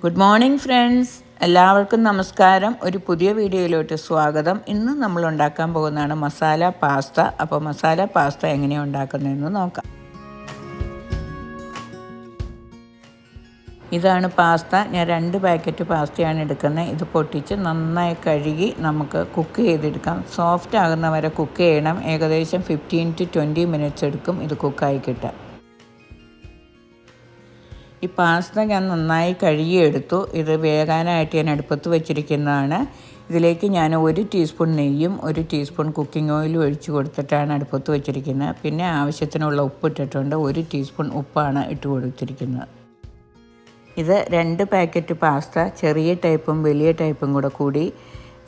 Good morning friends എല്ലാവർക്കും നമസ്കാരം. ഒരു പുതിയ വീഡിയോയിലോട്ട് സ്വാഗതം. ഇന്ന് നമ്മൾ ഉണ്ടാക്കാൻ പോകുന്നതാണ് മസാല പാസ്ത. അപ്പോൾ മസാല പാസ്ത എങ്ങനെയാണ് ഉണ്ടാക്കുന്നതെന്ന് നോക്കാം. ഇതാണ് പാസ്ത. ഞാൻ രണ്ട് പാക്കറ്റ് പാസ്തയാണ് എടുക്കുന്നത്. ഇത് പൊട്ടിച്ച് നന്നായി കഴുകി നമുക്ക് കുക്ക് ചെയ്തെടുക്കാം. സോഫ്റ്റ് ആകുന്ന വരെ കുക്ക് ചെയ്യണം. ഏകദേശം ഫിഫ്റ്റീൻ ടു ട്വന്റി മിനിറ്റ്സ് എടുക്കും ഇത് കുക്കായി കിട്ടാൻ. ഈ പാസ്ത ഞാൻ നന്നായി കഴുകിയെടുത്തു. ഇത് വേകാനായിട്ട് ഞാൻ അടുപ്പത്ത് വെച്ചിരിക്കുന്നതാണ്. ഇതിലേക്ക് ഞാൻ ഒരു ടീസ്പൂൺ നെയ്യും ഒരു ടീസ്പൂൺ കുക്കിംഗ് ഓയിലും ഒഴിച്ച് കൊടുത്തിട്ടാണ് അടുപ്പത്ത് വെച്ചിരിക്കുന്നത്. പിന്നെ ആവശ്യത്തിനുള്ള ഉപ്പ് ഇട്ടിട്ടുണ്ട്. ഒരു ടീസ്പൂൺ ഉപ്പാണ് ഇട്ട് കൊടുത്തിരിക്കുന്നത്. ഇത് രണ്ട് പാക്കറ്റ് പാസ്ത ചെറിയ ടൈപ്പും വലിയ ടൈപ്പും കൂടെ കൂടി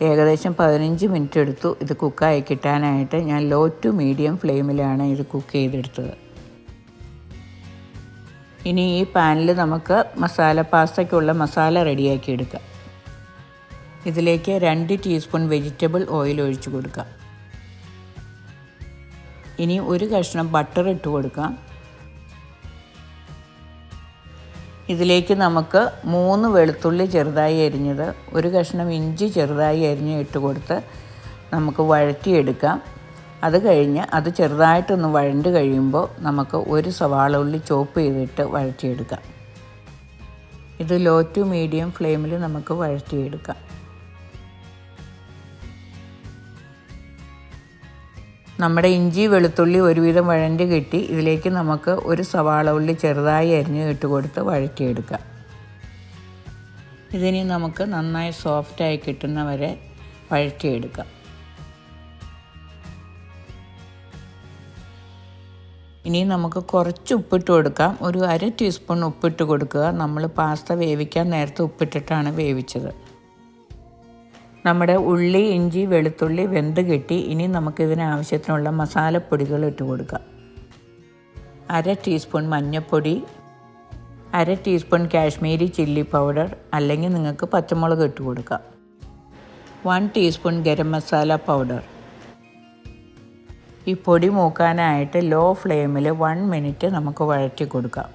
ഏകദേശം പതിനഞ്ച് മിനിറ്റ് എടുത്തു ഇത് കുക്കായി കിട്ടാനായിട്ട്. ഞാൻ ലോ ടു മീഡിയം ഫ്ലെയിമിലാണ് ഇത് കുക്ക് ചെയ്തെടുത്തത്. ഇനി ഈ പാനിൽ നമുക്ക് മസാല പാസ്തയ്ക്കുള്ള മസാല റെഡിയാക്കി എടുക്കാം. ഇതിലേക്ക് രണ്ട് ടീസ്പൂൺ വെജിറ്റബിൾ ഓയിൽ ഒഴിച്ചു കൊടുക്കാം. ഇനി ഒരു കഷ്ണം ബട്ടർ ഇട്ട് കൊടുക്കാം. ഇതിലേക്ക് നമുക്ക് മൂന്ന് വെളുത്തുള്ളി ചെറുതായി അരിഞ്ഞത് ഒരു കഷ്ണം ഇഞ്ചി ചെറുതായി അരിഞ്ഞ് ഇട്ട് കൊടുത്ത് നമുക്ക് വഴറ്റിയെടുക്കാം. അത് കഴിഞ്ഞ് അത് ചെറുതായിട്ടൊന്ന് വഴണ്ട് കഴിയുമ്പോൾ നമുക്ക് ഒരു സവാള ഉള്ളി ചോപ്പ് ചെയ്തിട്ട് വഴറ്റിയെടുക്കാം. ഇത് ലോ ടു മീഡിയം ഫ്ലെയിമിൽ നമുക്ക് വഴറ്റിയെടുക്കാം. നമ്മുടെ ഇഞ്ചി വെളുത്തുള്ളി ഒരുവിധം വഴണ്ട് കിട്ടി ഇതിലേക്ക് നമുക്ക് ഒരു സവാള ഉള്ളി ചെറുതായി അരിഞ്ഞ് ഇട്ട് കൊടുത്ത് വഴറ്റിയെടുക്കാം. ഇതിനി നമുക്ക് നന്നായി സോഫ്റ്റായി കിട്ടുന്നവരെ വഴറ്റിയെടുക്കാം. ഇനി നമുക്ക് കുറച്ച് ഉപ്പിട്ട് കൊടുക്കാം. ഒരു അര ടീസ്പൂൺ ഉപ്പിട്ട് കൊടുക്കുക. നമ്മൾ പാസ്ത വേവിക്കാൻ നേരത്തെ ഉപ്പിട്ടിട്ടാണ് വേവിച്ചത്. നമ്മുടെ ഉള്ളി ഇഞ്ചി വെളുത്തുള്ളി വെന്ത് കെട്ടി ഇനി നമുക്കിതിന് ആവശ്യത്തിനുള്ള മസാലപ്പൊടികൾ ഇട്ട് കൊടുക്കാം. അര ടീസ്പൂൺ മഞ്ഞൾപ്പൊടി അര ടീസ്പൂൺ കാശ്മീരി ചില്ലി പൗഡർ അല്ലെങ്കിൽ നിങ്ങൾക്ക് പച്ചമുളക് ഇട്ട് കൊടുക്കാം. One teaspoon garam masala powder. ഈ പൊടി മൂക്കാനായിട്ട് ലോ ഫ്ലെയിമിൽ വൺ മിനിറ്റ് നമുക്ക് വഴറ്റി കൊടുക്കാം.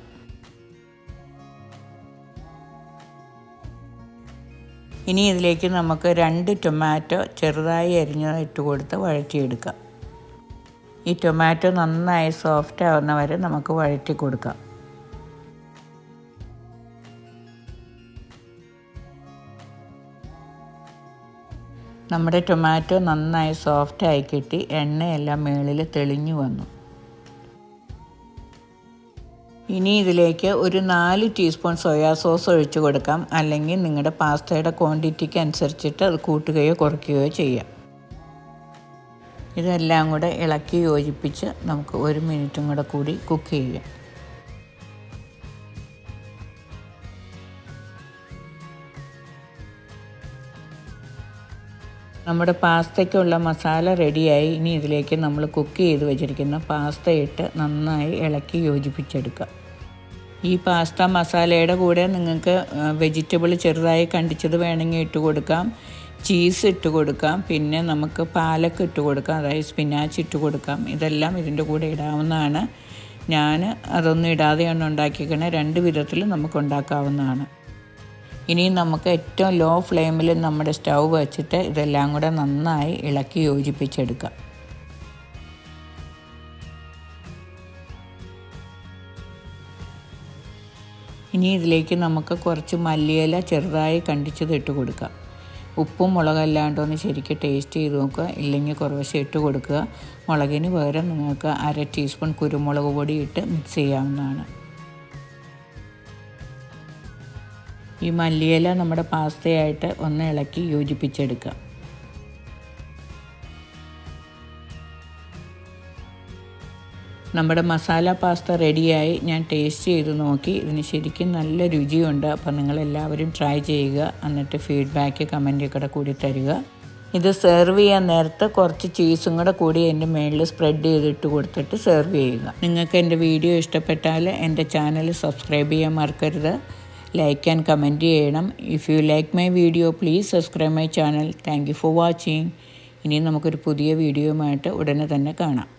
ഇനി ഇതിലേക്ക് നമുക്ക് രണ്ട് ടൊമാറ്റോ ചെറുതായി അരിഞ്ഞ് ഇട്ട് കൊടുത്ത് വഴറ്റിയെടുക്കാം. ഈ ടൊമാറ്റോ നന്നായി സോഫ്റ്റ് ആവുന്ന വരെ നമുക്ക് വഴറ്റി കൊടുക്കാം. നമ്മുടെ ടൊമാറ്റോ നന്നായി സോഫ്റ്റായി കിട്ടി എണ്ണയെല്ലാം മേളിൽ തെളിഞ്ഞു വന്നു. ഇനി ഇതിലേക്ക് ഒരു നാല് ടീസ്പൂൺ സോയാ സോസ് ഒഴിച്ചു കൊടുക്കാം. അല്ലെങ്കിൽ നിങ്ങളുടെ പാസ്തയുടെ ക്വാണ്ടിറ്റിക്ക് അനുസരിച്ചിട്ട് അത് കൂട്ടുകയോ കുറയ്ക്കുകയോ ചെയ്യാം. ഇതെല്ലാം കൂടെ ഇളക്കി യോജിപ്പിച്ച് നമുക്ക് ഒരു മിനിറ്റും കൂടെ കൂടി കുക്ക് ചെയ്യാം. നമ്മുടെ പാസ്തയ്ക്കുള്ള മസാല റെഡിയായി. ഇനി ഇതിലേക്ക് നമ്മൾ കുക്ക് ചെയ്ത് വെച്ചിരിക്കുന്ന പാസ്ത ഇട്ട് നന്നായി ഇളക്കി യോജിപ്പിച്ചെടുക്കുക ഈ പാസ്ത മസാലയുടെ കൂടെ നിങ്ങൾക്ക് വെജിറ്റബിൾ ചെറുതായി കണ്ടിച്ചത് വേണമെങ്കിൽ ഇട്ട് കൊടുക്കാം. ചീസ് ഇട്ട് കൊടുക്കാം. പിന്നെ നമുക്ക് പാലക്ക് ഇട്ട് കൊടുക്കാം. അതായത് സ്പിനാച്ച് ഇട്ട് കൊടുക്കാം. ഇതെല്ലാം ഇതിന്റെ കൂടെ ഇടാവുന്നതാണ്. ഞാൻ അതൊന്നും ഇടാതെയാണ് ഉണ്ടാക്കിക്കണേ രണ്ട് വിധത്തിൽ നമുക്ക് ഉണ്ടാക്കാവുന്നതാണ്. ഇനി നമുക്ക് ഏറ്റവും ലോ ഫ്ലെയിമിൽ നമ്മുടെ സ്റ്റൗ വെച്ചിട്ട് ഇതെല്ലാം കൂടെ നന്നായി ഇളക്കി യോജിപ്പിച്ചെടുക്കാം. ഇനി ഇതിലേക്ക് നമുക്ക് കുറച്ച് മല്ലിയില ചെറുതായി കണ്ടിച്ചത് ഇട്ട് കൊടുക്കാം. ഉപ്പും മുളകല്ലാണ്ടൊന്ന് ശരിക്കും ടേസ്റ്റ് ചെയ്ത് നോക്കുക. ഇല്ലെങ്കിൽ കുറവശം ഇട്ട് കൊടുക്കുക. മുളകിന് പകരം നിങ്ങൾക്ക് അര ടീസ്പൂൺ കുരുമുളക് പൊടി ഇട്ട് മിക്സ് ചെയ്യാവുന്നതാണ്. ഈ മല്ലിയില നമ്മുടെ പാസ്തയായിട്ട് ഒന്ന് ഇളക്കി യോജിപ്പിച്ചെടുക്കുക. നമ്മുടെ മസാല പാസ്ത റെഡിയായി. ഞാൻ ടേസ്റ്റ് ചെയ്ത് നോക്കി. ഇതിന് ശരിക്കും നല്ല രുചിയുണ്ട്. അപ്പം നിങ്ങളെല്ലാവരും ട്രൈ ചെയ്യുക. എന്നിട്ട് ഫീഡ്ബാക്ക് കമന്റൊക്കെ കൂടി തരിക. ഇത് സെർവ് ചെയ്യാൻ നേരത്തെ കുറച്ച് ചീസും കൂടെ കൂടി എന്റെ മേളിൽ സ്പ്രെഡ് ചെയ്തിട്ട് കൊടുത്തിട്ട് സെർവ് ചെയ്യുക. നിങ്ങൾക്ക് എന്റെ വീഡിയോ ഇഷ്ടപ്പെട്ടാൽ എന്റെ ചാനൽ സബ്സ്ക്രൈബ് ചെയ്യാൻ മറക്കരുത്. ലൈക്ക് ആൻഡ് കമന്റ് ചെയ്യണം. If you like my video please subscribe my channel thank you for watching ഇനി നമുക്കൊരു പുതിയ വീഡിയോയുമായിട്ട് ഉടനെ തന്നെ കാണാം.